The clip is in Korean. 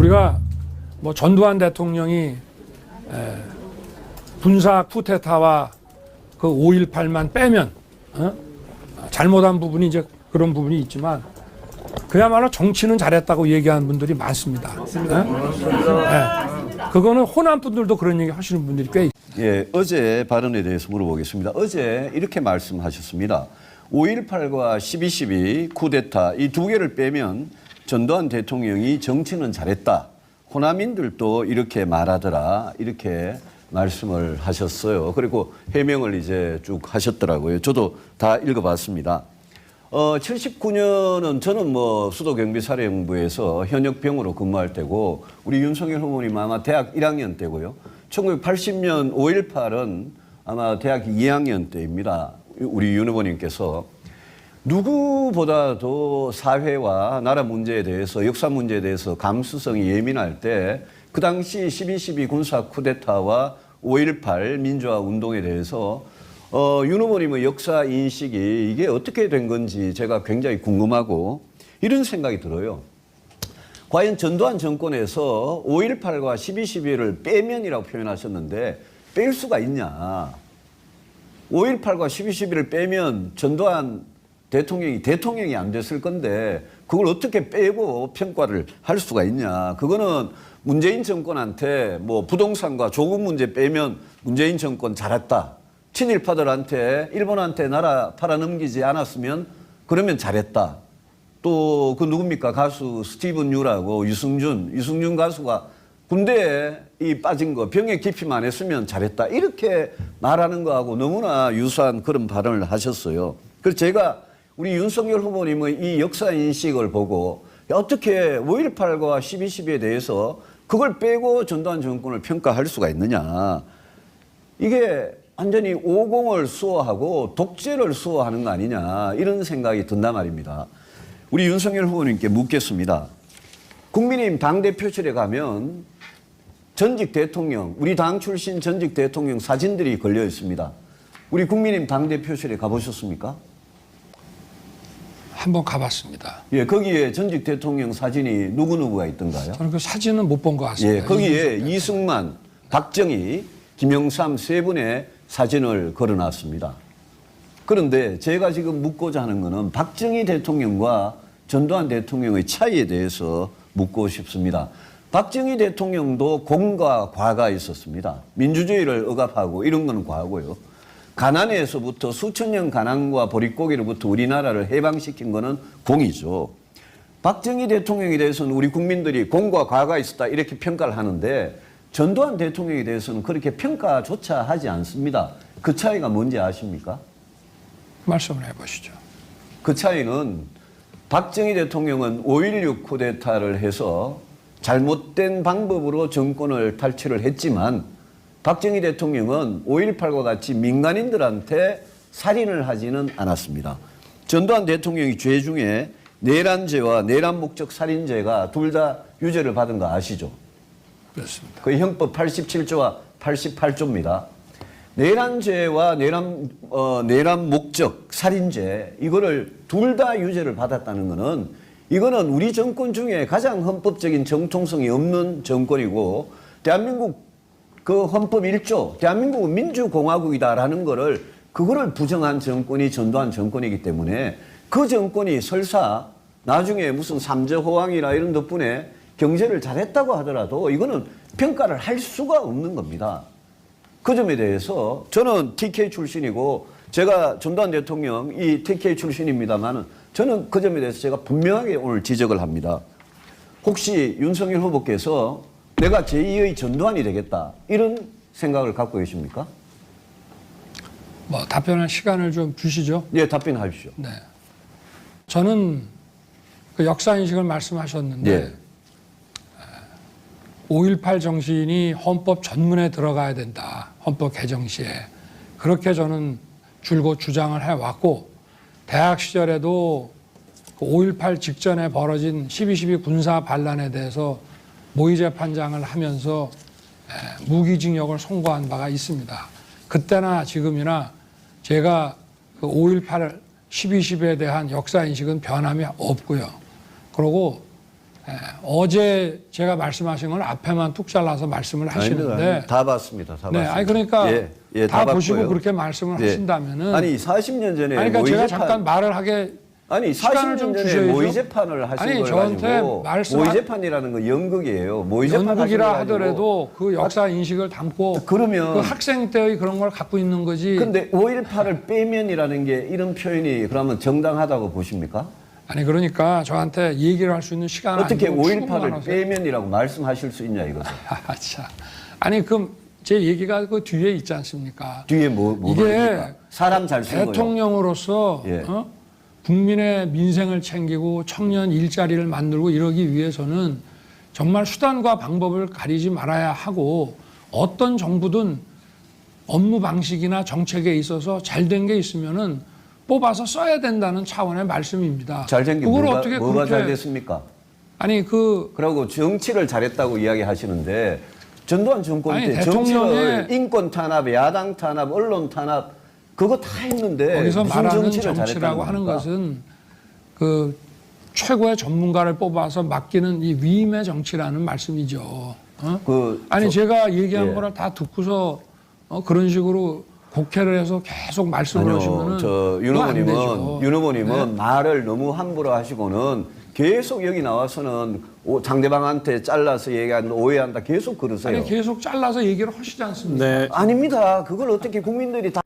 우리가 뭐 전두환 대통령이 에, 군사 쿠데타와 그 5.18만 빼면 어? 잘못한 부분이 이제 그런 부분이 있지만 그야말로 정치는 잘했다고 얘기하는 분들이 많습니다. 예? 예. 그거는 호남 분들도 그런 얘기 하시는 분들이 꽤 있- 예, 어제 발언에 대해서 물어보겠습니다. 어제 이렇게 말씀하셨습니다. 5.18과 12.12 쿠데타 이 두 개를 빼면 전두환 대통령이 정치는 잘했다. 호남인들도 이렇게 말하더라. 이렇게 말씀을 하셨어요. 그리고 해명을 이제 쭉 하셨더라고요. 저도 다 읽어봤습니다. 어, 79년은 저는 뭐 수도경비사령부에서 현역병으로 근무할 때고 우리 윤석열 후보님 아마 대학 1학년 때고요. 1980년 5.18은 아마 대학 2학년 때입니다. 우리 윤 후보님께서 누구보다도 사회와 나라 문제에 대해서 역사 문제에 대해서 감수성이 예민할 때 그 당시 12.12 군사 쿠데타와 5.18 민주화 운동에 대해서 어, 윤 후보님의 역사 인식이 이게 어떻게 된 건지 제가 굉장히 궁금하고 이런 생각이 들어요. 과연 전두환 정권에서 5.18과 12.12를 빼면이라고 표현하셨는데 뺄 수가 있냐. 5.18과 12.12를 빼면 전두환 대통령이 대통령이 안 됐을 건데 그걸 어떻게 빼고 평가를 할 수가 있냐. 그거는 문재인 정권한테 뭐 부동산과 조국 문제 빼면 문재인 정권 잘했다. 친일파들한테 일본한테 나라 팔아넘기지 않았으면 그러면 잘했다. 또 그 누굽니까 가수 스티븐 유라고 유승준 유승준 가수가 군대에 이 빠진 거 병에 깊이만 했으면 잘했다 이렇게 말하는 거하고 너무나 유사한 그런 발언을 하셨어요. 그래서 제가 우리 윤석열 후보님의 이 역사 인식을 보고 어떻게 5.18과 12.12에 대해서 그걸 빼고 전두환 정권을 평가할 수가 있느냐. 이게 완전히 오공을 수호하고 독재를 수호하는 거 아니냐 이런 생각이 든단 말입니다. 우리 윤석열 후보님께 묻겠습니다. 국민의힘 당대표실에 가면 전직 대통령, 우리 당 출신 전직 대통령 사진들이 걸려 있습니다. 우리 국민의힘 당대표실에 가보셨습니까? 한번 가봤습니다. 예, 거기에 전직 대통령 사진이 누구 누구가 있던가요? 저는 그 사진은 못 본 것 같습니다. 예, 거기에 이승만, 박정희, 김영삼 세 분의 사진을 걸어놨습니다. 그런데 제가 지금 묻고자 하는 것은 박정희 대통령과 전두환 대통령의 차이에 대해서 묻고 싶습니다. 박정희 대통령도 공과 과가 있었습니다. 민주주의를 억압하고 이런 건 과고요. 가난에서부터 수천 년 가난과 보릿고기로부터 우리나라를 해방시킨 거는 공이죠. 박정희 대통령에 대해서는 우리 국민들이 공과 과가 있었다 이렇게 평가를 하는데 전두환 대통령에 대해서는 그렇게 평가조차 하지 않습니다. 그 차이가 뭔지 아십니까? 말씀을 해보시죠. 그 차이는 박정희 대통령은 5.16 쿠데타를 해서 잘못된 방법으로 정권을 탈취를 했지만 박정희 대통령은 5.18과 같이 민간인들한테 살인을 하지는 않았습니다. 전두환 대통령이 죄 중에 내란죄와 내란 목적 살인죄가 둘 다 유죄를 받은 거 아시죠? 그렇습니다. 그 형법 87조와 88조입니다. 내란죄와 내란 어, 내란 목적 살인죄 이거를 둘 다 유죄를 받았다는 것은 이거는 우리 정권 중에 가장 헌법적인 정통성이 없는 정권이고 대한민국 그 헌법 1조 대한민국은 민주공화국이다라는 거를 그거를 부정한 정권이 전두환 정권이기 때문에 그 정권이 설사 나중에 무슨 삼재호황이나 이런 덕분에 경제를 잘했다고 하더라도 이거는 평가를 할 수가 없는 겁니다. 그 점에 대해서 저는 TK 출신이고 제가 전두환 대통령 이 TK 출신입니다만은 저는 그 점에 대해서 제가 분명하게 오늘 지적을 합니다. 혹시 윤석열 후보께서 내가 제2의 전두환이 되겠다 이런 생각을 갖고 계십니까? 뭐 답변할 시간을 좀 주시죠. 예, 답변하십시오. 네. 저는 그 역사 인식을 말씀하셨는데 예. 5.18 정신이 헌법 전문에 들어가야 된다. 헌법 개정 시에. 그렇게 저는 줄곧 주장을 해왔고 대학 시절에도 그5.18 직전에 벌어진 12.12 군사 반란에 대해서 모의 재판장을 하면서 에, 무기징역을 선고한 바가 있습니다. 그때나 지금이나 제가 그 5.18 12.12에 대한 역사 인식은 변함이 없고요. 그리고 예, 어제 제가 말씀하신 건 앞에만 뚝 잘라서 말씀을 하시는데 아닙니다. 다 봤습니다. 다 네, 봤습니다. 아니 그러니까 예, 예, 다, 보시고 봤고요. 그렇게 말씀을 예. 하신다면은 아니 40년 전에 아니, 그러니까 제가 모의 잠깐 말을 하게 아니 시간을 40년 좀 전에. 모의 재판을 하신 아니, 걸 저한테 가지고 말씀- 모의 재판이라는 건 연극이에요. 모의 재판 연극이라 하더라도 그 역사 인식을 담고 그러면- 그 학생 때의 그런 걸 갖고 있는 거지. 근데 5.18을 빼면이라는 게 이런 표현이 그러면 정당하다고 보십니까? 아니 그러니까 저한테 얘기를 할 수 있는 시간은 어떻게 아니고 5.18을 충분한 빼면이라고 말씀하실 수 있냐 이거죠. 아, 참. 아니 그럼 제 얘기가 그 뒤에 있지 않습니까? 뒤에 뭐, 뭐 이게 말입니까? 사람 잘쓴 거요. 대통령으로서 예. 어? 국민의 민생을 챙기고 청년 일자리를 만들고 이러기 위해서는 정말 수단과 방법을 가리지 말아야 하고 어떤 정부든 업무 방식이나 정책에 있어서 잘 된 게 있으면은 뽑아서 써야 된다는 차원의 말씀입니다. 잘된 게 그걸 뭐가, 어떻게 뭐가 그렇게 잘 됐습니까? 아니 그 그리고 정치를 잘했다고 이야기하시는데 전두환 정권 아니, 때 대통령의- 정치를 인권 탄압, 야당 탄압, 언론 탄압 그거 다 했는데 거기서 네, 무슨 말하는 정치를 정치라고 하는? 것은 그 최고의 전문가를 뽑아서 맡기는 이 위임의 정치라는 말씀이죠. 어? 그 아니 저- 제가 얘기한 예. 거를 다 듣고서 어, 그런 식으로 곡해를 해서 계속 말씀을 하시면은 아니요, 저윤 그거 안 되죠. 후보님은 윤 후보님은 말을 너무 함부로 하시고는 계속 여기 나와서는 오- 상대방한테 잘라서 얘기한다 오해한다 계속 그러세요. 아니 계속 잘라서 얘기를 하시지 않습니까? 네. 아닙니다. 그걸 어떻게 국민들이 다